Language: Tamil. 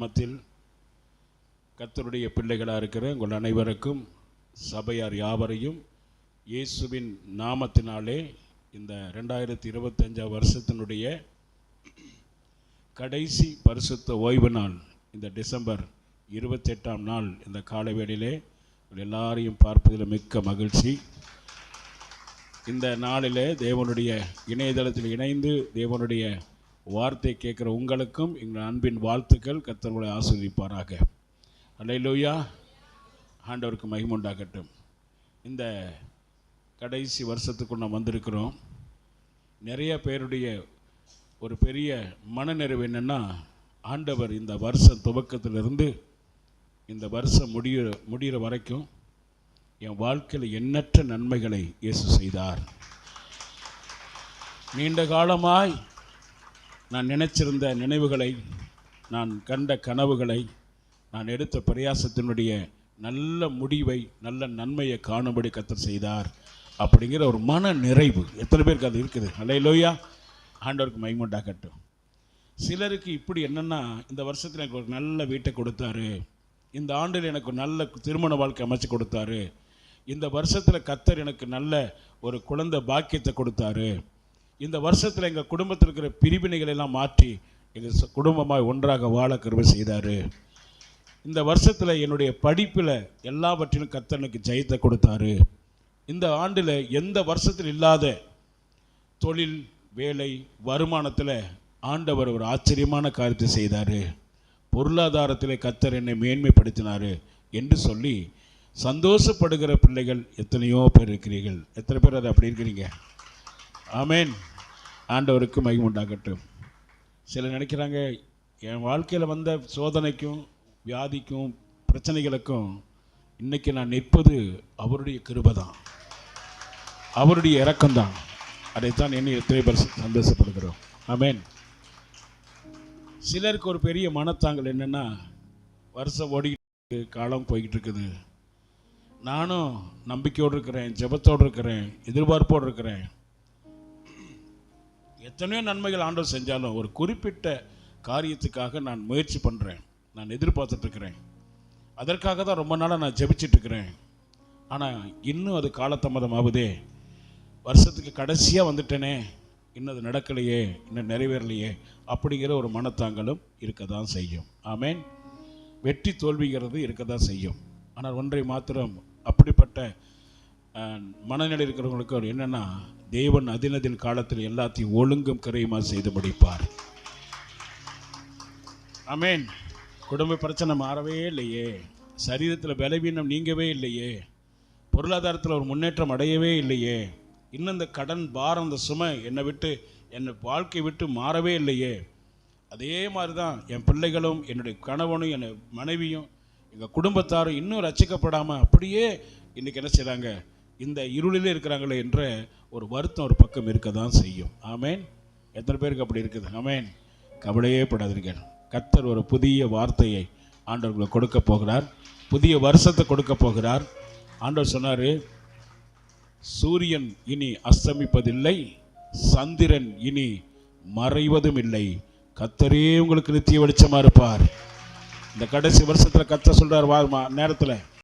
மத்தியில் கத்தருடைய பிள்ளைகளாக இருக்கிற உங்கள் அனைவருக்கும் சபையார் யாவரையும் இயேசுவின் நாமத்தினாலே இந்த ரெண்டாயிரத்தி இருபத்தஞ்சாம் வருஷத்தினுடைய கடைசி பரிசுத்த ஓய்வு நாள் இந்த டிசம்பர் இருபத்தெட்டாம் நாள் இந்த காலை வேளையிலே உங்கள் எல்லாரையும் பார்ப்பதில் மிக்க மகிழ்ச்சி. இந்த நாளிலே தேவனுடைய இணையதளத்தில் இணைந்து தேவனுடைய வார்த்தை கேட்குற உங்களுக்கும் எங்கள் அன்பின் வாழ்த்துக்கள். கத்தர்களை ஆஸ்வதிப்பாராக அலையிலோயா ஆண்டவருக்கு மகிமுண்டாகட்டும் இந்த கடைசி வருஷத்துக்கு நாம் வந்திருக்கிறோம். நிறைய பேருடைய ஒரு பெரிய மனநிறைவு என்னென்னா ஆண்டவர் இந்த வருஷ துவக்கத்திலிருந்து இந்த வருஷம் முடிய முடிகிற வரைக்கும் என் வாழ்க்கையில் எண்ணற்ற நன்மைகளை இயேசு செய்தார். நீண்ட காலமாய் நான் நினைச்சிருந்த நினைவுகளை நான் கண்ட கனவுகளை நான் எடுத்த பிரயாசத்தினுடைய நல்ல முடிவை நல்ல நன்மையை காணும்படி கத்தர் செய்தார். அப்படிங்கிற ஒரு மன நிறைவு. எத்தனை பேருக்கு அது இருக்குது? அலையிலோயா ஆண்டவருக்கு மைமுண்டாகட்டும் சிலருக்கு இப்படி என்னென்னா இந்த வருஷத்தில் எனக்கு ஒரு நல்ல வீட்டை கொடுத்தாரு. இந்த ஆண்டில் எனக்கு நல்ல திருமண வாழ்க்கை அமைச்சு கொடுத்தாரு. இந்த வருஷத்தில் கத்தர் எனக்கு நல்ல ஒரு குழந்தை பாக்கியத்தை கொடுத்தாரு. இந்த வருஷத்தில் எங்கள் குடும்பத்தில் இருக்கிற பிரிவினைகளை எல்லாம் மாற்றி எங்கள் குடும்பமாக ஒன்றாக வாழ கருவை செய்தார். இந்த வருஷத்தில் என்னுடைய படிப்பில் எல்லாவற்றிலும் கத்தர் எனக்கு ஜெயத்தை கொடுத்தாரு. இந்த ஆண்டில் எந்த வருஷத்தில் இல்லாத தொழில் வேலை வருமானத்தில் ஆண்டவர் ஒரு ஆச்சரியமான காரியத்தை செய்தார். பொருளாதாரத்தில் கத்தர் என்னை மேன்மைப்படுத்தினார் என்று சொல்லி சந்தோஷப்படுகிற பிள்ளைகள் எத்தனையோ பேர் இருக்கிறீர்கள். எத்தனை பேர் அது அப்படி இருக்கிறீங்க? ஆமேன். ஆண்டவருக்கு மகிமை உண்டாகட்டும். சிலர் நினைக்கிறாங்க என் வாழ்க்கையில் வந்த சோதனைக்கும் வியாதிக்கும் பிரச்சனைகளுக்கும் இன்னைக்கு நான் நிற்பது அவருடைய கிருபை தான் அவருடைய இறக்கம்தான் அதைத்தான் என்ன எத்தனை பேர் சந்தோஷப்படுகிறோம். ஆமேன் சிலருக்கு ஒரு பெரிய மனத்தாங்கல் என்னென்னா வருஷம் ஓடிக்கிட்டு காலம் போய்கிட்டு இருக்குது. நானும் நம்பிக்கையோடு இருக்கிறேன் ஜெபத்தோடு இருக்கிறேன் எதிர்பார்ப்போடு இருக்கிறேன். எத்தனையோ நன்மைகள் ஆண்டவர் செஞ்சாலும் ஒரு குறிப்பிட்ட காரியத்துக்காக நான் முயற்சி பண்ணுறேன் நான் எதிர்பார்த்துட்ருக்கிறேன் அதற்காக தான் ரொம்ப நாளாக நான் ஜெபிச்சிட்ருக்கிறேன் ஆனால் இன்னும் அது காலதாமதம் ஆகுதே வருஷத்துக்கு கடைசியாக வந்துட்டேனே. இன்னும் அது நடக்கலையே. இன்னும் நிறைவேறலையே. அப்படிங்கிற ஒரு மனத்தாங்களும் இருக்க தான் செய்யும். ஆமேன். வெற்றி தோல்விங்கிறது இருக்க தான் செய்யும். ஆனால் ஒன்றை மாத்திரம் அப்படிப்பட்ட மனநிலை இருக்கிறவங்களுக்கு அவர் என்னன்னா தேவன் அதினதின் காலத்தில் எல்லாத்தையும் ஒழுங்கும் கரையுமா செய்து முடிப்பார். அமேன் குடும்ப பிரச்சனை மாறவே இல்லையே. சரீரத்தில் பலவீனம் நீங்கவே இல்லையே. பொருளாதாரத்தில் ஒரு முன்னேற்றம் அடையவே இல்லையே. இன்னும் இந்த கடன் பாரம் இந்த சுமை என்னை விட்டு என்னை வாழ்க்கை விட்டு மாறவே இல்லையே. அதே மாதிரி தான் என் பிள்ளைகளும் என்னுடைய கணவனும் என்னை மனைவியும் எங்கள் குடும்பத்தாரும் இன்னும் ரசிக்கப்படாமல் அப்படியே இன்றைக்கி என்ன செய்கிறாங்க இந்த இருளிலே இருக்கிறாங்களே என்ற ஒரு வருத்தம் ஒரு பக்கம் இருக்க தான் செய்யும். ஆமேன். எத்தனை பேருக்கு அப்படி இருக்குது? ஆமேன். கவலையே படாதீர்கள். கத்தர் ஒரு புதிய வார்த்தையை ஆண்டவர்களுக்கு கொடுக்க போகிறார். புதிய வருஷத்தை கொடுக்க போகிறார். ஆண்டவர் சொன்னார் சூரியன் இனி அஸ்தமிப்பதில்லை சந்திரன் இனி மறைவதும் இல்லை கத்தரே உங்களுக்கு நித்திய வெளிச்சமாக இருப்பார். இந்த கடைசி வருஷத்தில் கத்த சொல்கிறார் வா நேரத்தில்.